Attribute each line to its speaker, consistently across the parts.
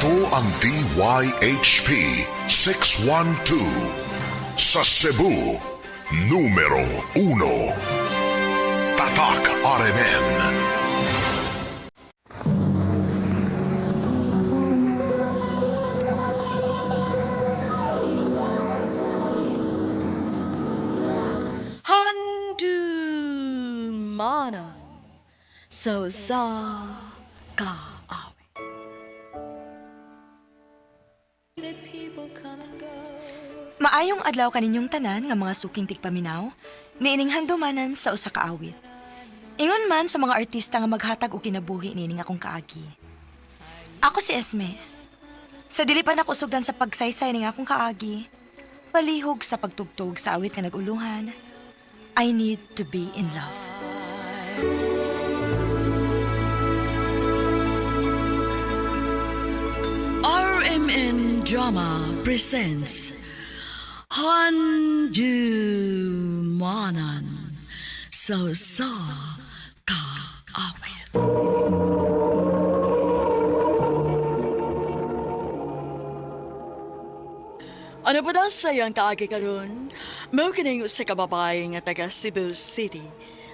Speaker 1: Ito ang DYHP 612 sa Cebu, numero 1. Tatak RMN.
Speaker 2: Handumanan so sa ka.
Speaker 3: Maayong adlaw kaninyong tanan nga mga suking tigpaminaw, niining handumanan sa usa ka awit. Ingon man sa mga artista nga maghatag og kinabuhi niining akong kaagi. Ako si Esme. Sa dili pa nako sugdan sa pagsaysay ning akong kaagi, palihog sa pagtugtog sa awit nga naguluhan, I need to be in love.
Speaker 4: RMN Drama presents Handumanan Sa Ka Awit. Ano pa daw sa iyang kaagi karon? Mao kining sa kababae nga taga Cebu City.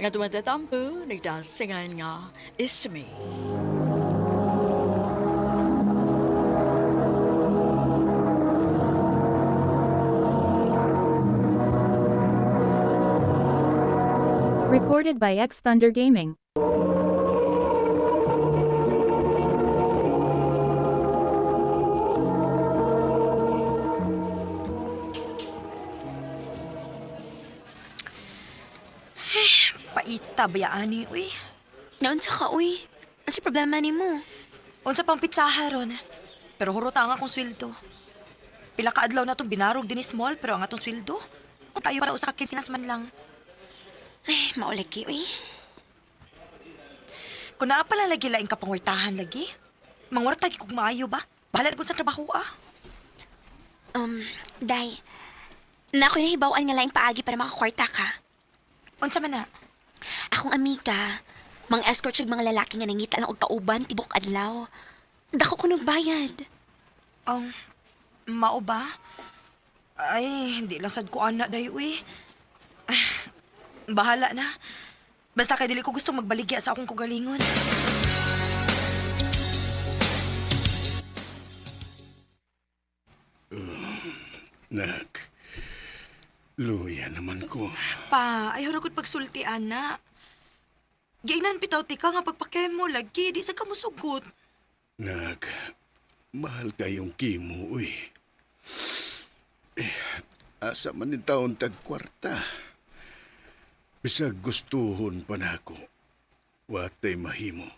Speaker 4: Ang atuman tatampo, nagdasingan nga Isme.
Speaker 5: Recorded by X Thunder Gaming.
Speaker 3: Paita bayaan ni uy.
Speaker 6: Naon sa ka, uy? Ano si problema ni mo?
Speaker 3: Unsa pang pitsaha ron. Pero huruta ang akong sweldo. Pila ka adlaw na to binarog din small pero ang atong sweldo. Kung tayo para usa ka kinsinas man lang.
Speaker 6: Ay, maulagi, uy.
Speaker 3: Kung naa pala lagi laing kapangwartahan lagi. Mangwarta kog maayo ba? Bahala na kung sa trabaho ah.
Speaker 6: Um, Day, na ako'y nahibawaan nga laing paagi para makakwarta ka.
Speaker 3: Unsa man na?
Speaker 6: Akong amiga, mang escort siya mga lalaki nga nangita lang og kauban tibok adlaw. Dako ko bayad.
Speaker 3: Ang mao ba? Ay, hindi lang sad ko ana day uy. Ah, bahala na. Basta kay dili ko gusto magbaligya sa akong kugalingon.
Speaker 7: Nak, luya naman ko.
Speaker 3: Pa, ayaw ra gud pagsulti ana. Giinan bitaw ti ka nga pagpakemo lagi di sa kamusugot.
Speaker 7: Nak, mahal kayong kimo, uy. Eh, asa man ni taon tagkwarta. Bisag gustuhon pa nako. Watay mahimo.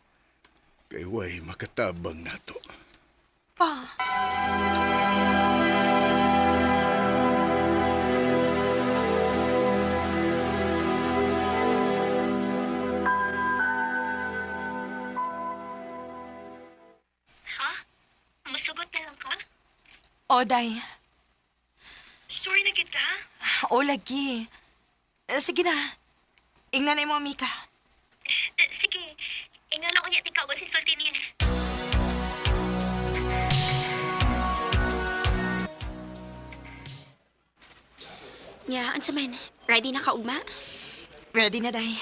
Speaker 7: Kay way makatabang nato.
Speaker 3: Pa,
Speaker 8: Ha? Masugot na lang ka?
Speaker 3: Oday.
Speaker 8: Sorry na kita.
Speaker 3: O lagi. Eh, sige na. Ingnan na mo, Mika.
Speaker 8: Eh, sige, ingon ako niya tikawan si Sulti niya.
Speaker 6: Nya, unsa man? Ready na ka ugma?
Speaker 3: Ready na, day.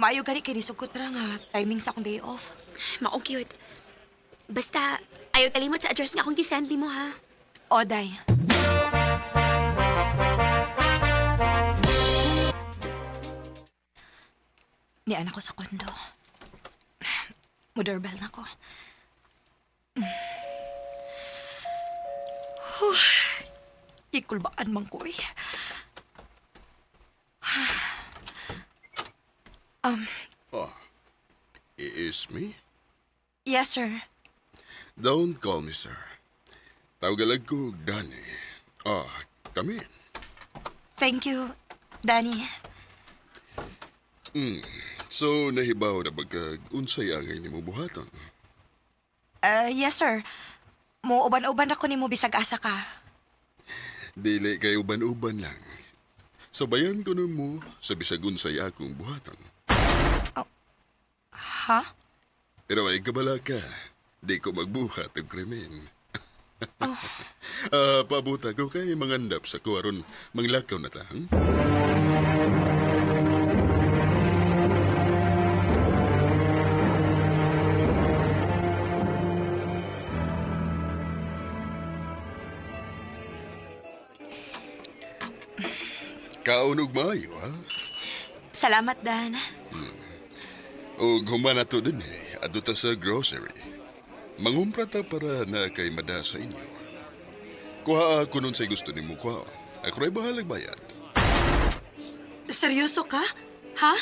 Speaker 3: Maayo gani kay nisugot ra nga timing sa akong day off.
Speaker 6: Mao cute. Basta, ayaw kalimot sa address nga akong gisend mo, ha?
Speaker 3: Oday. Ni anak ko sa kondo. Mudorbell na ko. Huh. Ikulbaan man ko eh. Um,
Speaker 7: Is me?
Speaker 3: yes, sir.
Speaker 7: Don't call me sir. Tawagalag ko, Danny. Ah, come in.
Speaker 3: Thank you, Danny.
Speaker 7: So, nahibaw na pagkag unsay angay ni mo buhaton.
Speaker 3: Uh, yes, sir. Mo uban-uban ako ni mo bisag asa ka.
Speaker 7: Dili kay uban-uban lang. Sabayan ko nun mo sa bisag unsay akong buhaton.
Speaker 3: Ha?
Speaker 7: Pero ay kabala ka. di ko magbuhat og krimen. Ah, pabuta ko kay mangandap sa kuwaron manglakaw na ta. hmm? Kaunog maayo, ha?
Speaker 3: Salamat, Dan.
Speaker 7: O humana to din eh, adto ta sa grocery. Mangumpra ta para na kay mada sa inyo. Kuha ako nun sa gusto ni mo kuha. Ako rin bahalag bayad.
Speaker 3: Seryoso ka? Ha?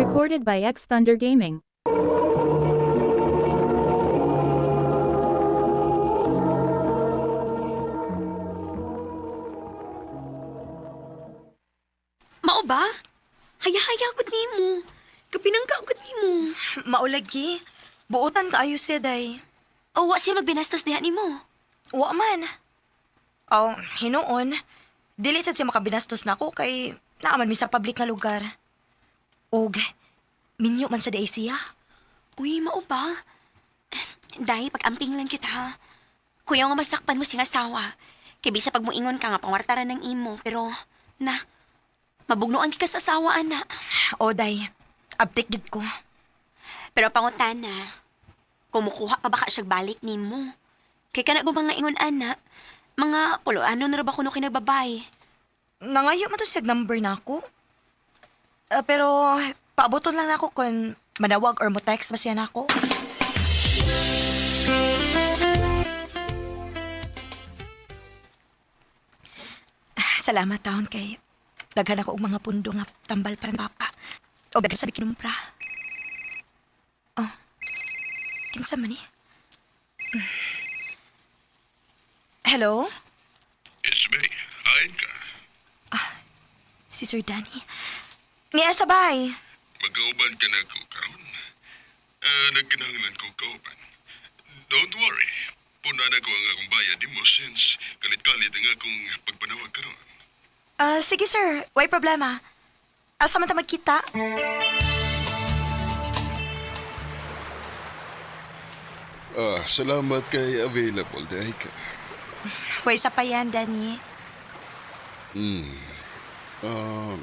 Speaker 5: Recorded by X Thunder Gaming.
Speaker 6: Mao ba? Haya-haya gud nimo. Kapinangka gud nimo.
Speaker 3: Maulagi. Buotan ka ayo siya, day.
Speaker 6: O wa siya magbinastos diha nimo.
Speaker 3: Wa man. Oh, hinuon. Dili sad siya makabinastos na ako kay naaman mi sa public nga lugar. Og, minyo man sa day siya.
Speaker 6: Uy, mao ba? Dahil pag-amping lang kita ha. Kuya nga masakpan mo sing asawa. Kay bisa pag muingon ka nga pangwartaran ng imo. Pero, na, mabugnoan ka sa asawa, ana.
Speaker 3: O, day. Abtik gid ko.
Speaker 6: Pero pangutana, kumukuha pa baka siya balik nimo. Kay kana ko mga ingon ana, mga pulo ano na ba kuno kinababay?
Speaker 3: Nangayo man to siya number na ako. Ah, pero, paaboton lang na ako kung manawag or mo text ba siya na ako. Ah, Salamat taon kay daghan ako og mga pundo nga tambal para papa. O daghan sabi kinumpra. Oh. Kinsa man ni? Mm. Hello?
Speaker 1: It's me. Ayon ka.
Speaker 3: Si Sir Danny. Niya sabay.
Speaker 7: Magkauban ka na ko karon. Ah, nagkinahanglan ko kauban. Don't worry. Puna na ko ang akong bayad di mo since kalit-kalit ang akong pagpanawag karon.
Speaker 3: Ah, sige sir, way problema. Asa man ta magkita?
Speaker 7: Ah, salamat kay available dahil ka.
Speaker 3: Way sa pa yan, Danny.
Speaker 7: Um,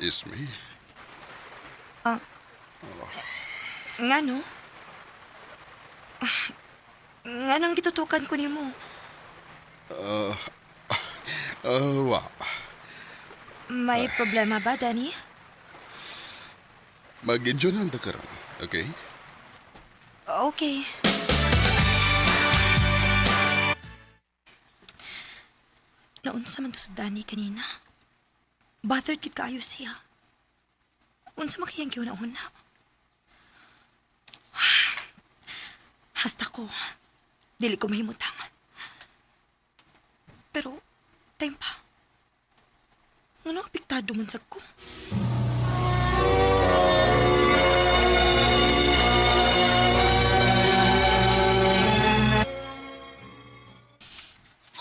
Speaker 7: is me.
Speaker 3: Nga no? Ah, Nga nang gitutukan ko ni mo.
Speaker 7: Ah, wa.
Speaker 3: May problema ba, Danny?
Speaker 7: Mag-enjoy lang ta karon, okay?
Speaker 3: Okay. Naunsa man to sa Danny kanina. Bothered kid kaayo siya. Unsa makiyang kiyo na una. Hasta ko. Dili ko mahimutang. Pero, time pa. Ano apektado man sa ko?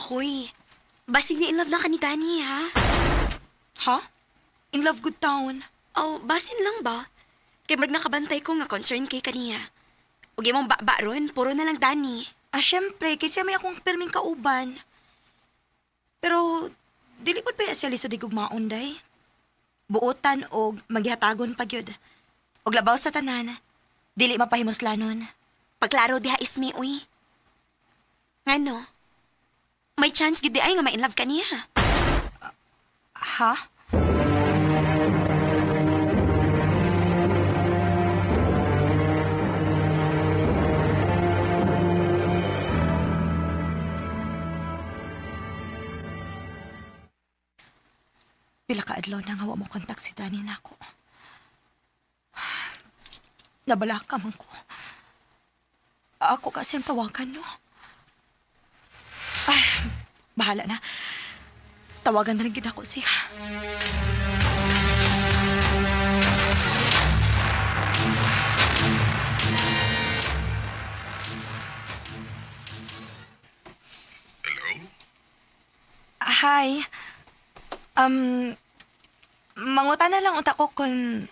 Speaker 6: Hoy, basig ni in love lang ka ni Danny, ha?
Speaker 3: Ha? In love good town.
Speaker 6: Oh, basin lang ba? Kay marag nakabantay ko nga concern kay kaniya. Huwag mong ba ron, puro na lang Danny.
Speaker 3: Ah, syempre, kasi may akong perming kauban. Pero, dili po pa siya liso di gugmaon, day. Buotan o maghihatagon pa gyud. Og labaw sa tanan, dili mapahimuslanon.
Speaker 6: Pagklaro diha ismi, uy. Ngano? May chance gid ay nga ma-in love ka niya.
Speaker 3: Ha? Pila ka adlaw na nga wa mo kontak si Dani nako. Nabalaka man ko. Ako kasi ang tawagan no. Ay, bahala na. Tawagan na lang gid ako siya.
Speaker 7: Hello?
Speaker 3: Hi. Um, manguta na lang unta ko kung...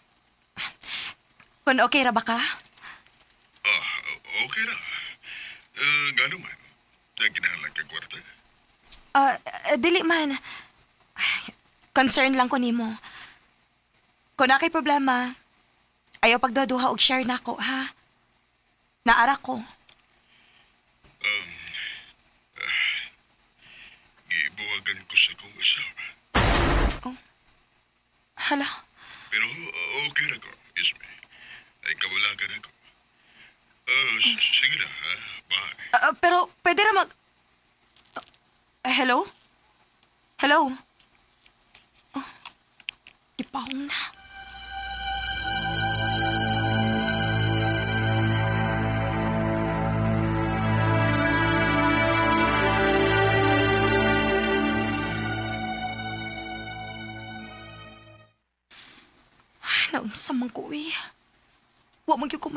Speaker 3: Kung okay ra ba ka?
Speaker 1: Ah, okay na. Uh, gano man. Nagkinahalan ka kwarta.
Speaker 3: Ah, uh, dili man. Concern lang ko nimo. Kung na kay problema, ayaw pagdaduha og share nako, ha? Naara ko.
Speaker 1: Gibuwagan ko sa kong asawa.
Speaker 3: Hala,
Speaker 1: Pero uh, okay na ko, Isme. Ay kawalagan ako. Uh, s- sige na, ha? Bye.
Speaker 3: Ah, pero pwede ra mag... Ah, hello? Hello? Oh, ipahong na. Naunsa man ko eh. Wa man ko.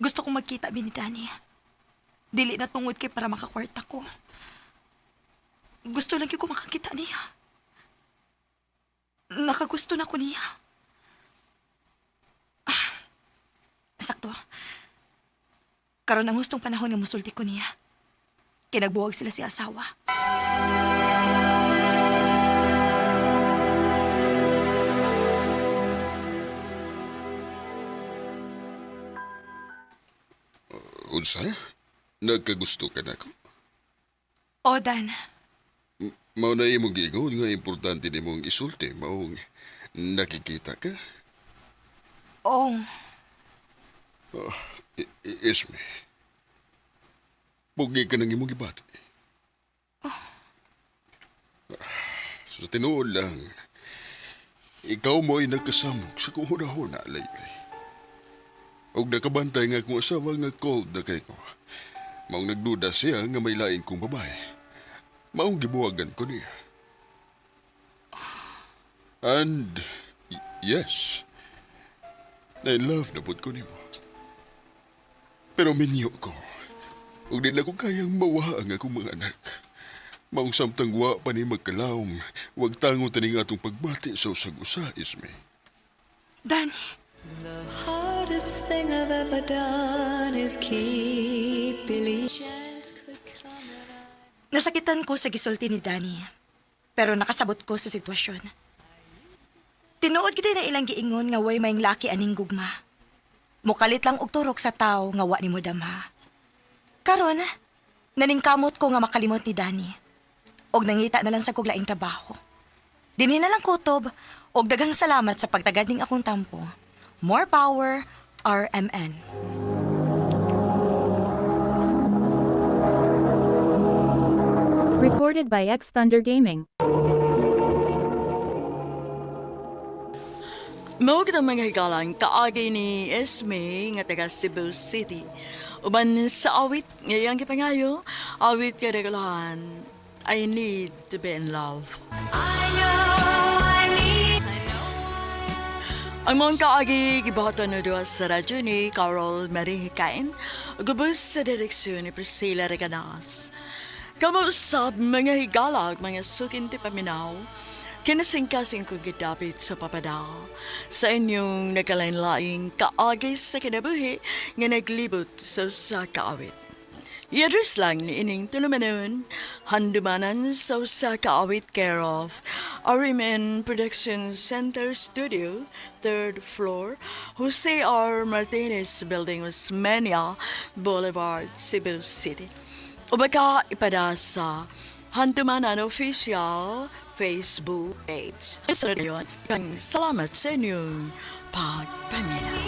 Speaker 3: Gusto kong magkita bi ni Danny. Dili na tungod kay para makakwarta ko. Gusto lang ko makakita niya. Nakagusto na ko niya. Ah, sakto. Karon ang hustong panahon nga musulti ko niya. Kinagbuwag sila si asawa.
Speaker 7: Unsa? Nagkagusto ka na ko?
Speaker 3: O, Dan.
Speaker 7: Mao na imong giingon nga importante nimong isulti maong nakikita ka.
Speaker 3: O,
Speaker 7: I- I- Isme. Pugi ka ng imong ibati. Sa tinuod lang, ikaw mo ay nagkasamok sa kuhuna-huna lately. Og nakabantay nga kung asawa nga cold na kay ko. Maong nagduda siya nga may lain kong babae. Maong gibuwagan ko niya. And, y- yes, na pud ko nimo. Pero minyo ko. Ug di na ko kayang mawa ang akong mga anak. Maong samtang wa pa ni magkalaom, wag tango taning atong pagbati sa usag usa, Isme.
Speaker 3: Dan.
Speaker 9: Hardest thing I've ever done is keep believing.
Speaker 3: Nasakitan ko sa gisulti ni Danny. Pero nakasabot ko sa sitwasyon. Tinuod gid na ilang giingon nga way may laki aning gugma. Mukalit lang og turok sa tao nga wa nimo damha. Karon, naningkamot ko nga makalimot ni Danny. Og nangita na lang sa kuglaing trabaho. Dinhi na lang kutob og daghang salamat sa pagtagad ning akong tampo. More power, RMN.
Speaker 5: Recorded by X Thunder Gaming.
Speaker 4: Mao kita mga higalan kaagi ni Esme nga taga Cebu City. Uban sa awit ngayang gipangayo, awit ka regulahan. I need to be in love. Ang mga kaagi gibahatan na doon sa radyo ni Carol Marie Hikain, gubos sa direksyon ni Priscilla Reganas. Kamusap mga higalag, mga sukinti paminaw, kinasingkasing ko gidapit sa papadal sa inyong nagkalain-laing kaagi sa kinabuhi nga naglibot sa sa kaawit. I-address lang ni ining tulumanon, handumanan sa usa kaawit care of RMN Production Center Studio, third floor, Jose R. Martinez Building, Osmeña Boulevard, Cebu City. O baka ipada sa Hantumanan Official Facebook page. Salamat sa inyong pagpamina.